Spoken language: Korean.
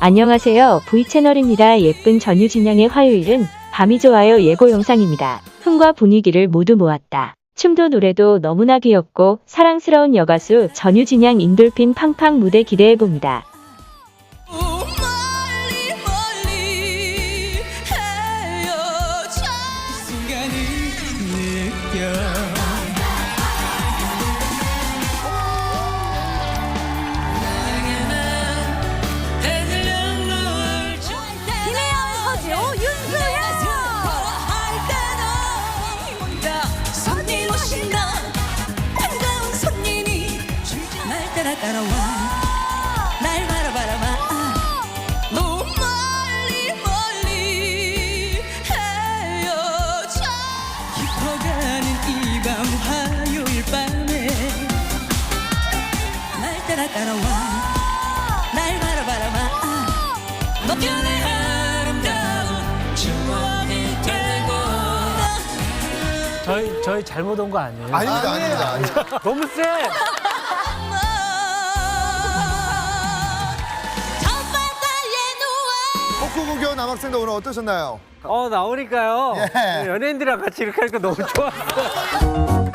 안녕하세요. V채널입니다. 예쁜 전유진양의 화요일은 밤이 좋아요 예고 영상입니다. 흥과 분위기를 모두 모았다. 춤도 노래도 너무나 귀엽고 사랑스러운 여가수 전유진양 인돌핀 팡팡 무대 기대해봅니다. 날 따라 따라와 날 바라바라봐 너무 멀리 멀리 헤어져 깊어가는 이 밤 화요일 밤에 날 따라 따라와 날 바라바라봐 너편의 아름다운 추억이 되고 저희 저희 잘못 온 거 아니에요? 아닙니다, 아닙니다. 아닙니다. 너무 세. 남학생들 오늘 어떠셨나요? 어 나오니까요. 예. 연예인들이랑 같이 이렇게 하니까 너무 좋았어.